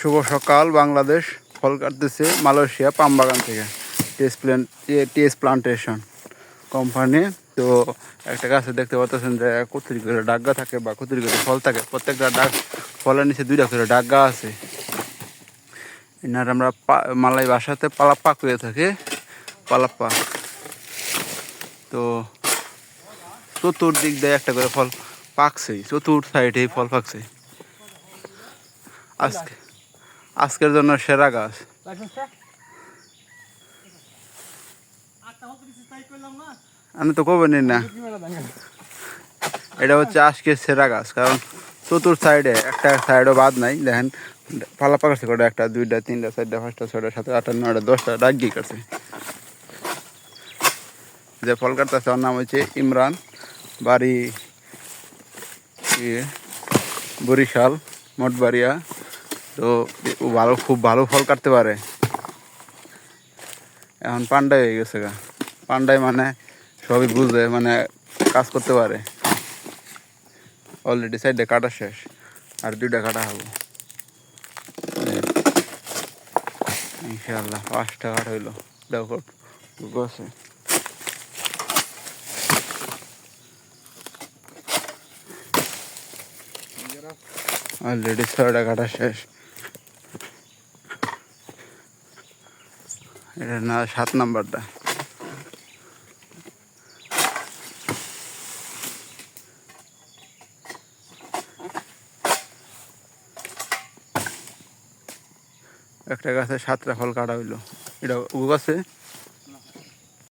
শুভ সকাল, বাংলাদেশ। ফল কাটতেছে Malaysia palm বাগান থেকে, test plan test plantation company. তো একটা গাছে দেখতে পাচ্ছেন যে কতরি করে ডাগা থাকে বা কতরি করে ফল থাকে। প্রত্যেকটা ডাক ফলের নিচে দুইটা করে ডাগা আছে। এনার আমরা মালাই বাসাতে পালাপ্পা করে থাকি। পালাপ্পা। তো চতুর্দিক দিয়ে একটা করে ফল পাকছেই চতুর্থ সাইডে ফল পাকছে। আজকে আজকের জন্য সেরা গাছ। আমি তো কবে নিন না। এটা হচ্ছে আজকের সেরা গাছ কারণ চতুর সাইডে একটা সাইডও বাদ নাই দেখেন। পালা পাকাছে কটা একটা দুইটা তিনটা চারটা পাঁচটা ছয়টা সাতটা আটটা নয়টা দশটা ডাকি কাছে যে ফল কাটতেছে ওর নাম হচ্ছে ইমরান বাড়ি ইয়ে, বরিশাল মঠবাড়িয়া। তো ভালো, খুব ভালো ফল কাটতে পারে। এখন পান্ডাই হয়ে গেছে গা। পান্ডাই মানে সবই বুঝে মানে কাজ করতে পারে। অলরেডি সাইডে কাটা শেষ, আর দুইটা কাটা হব ইনশাল্লাহ পাঁচটা কাটা হইল দেখো আছে। অলরেডি ছয়টা কাটা শেষ। এটা না সাত নাম্বারটা। একটা গাছে সাতটা ফল কাটা হইল। এটা ও গাছে?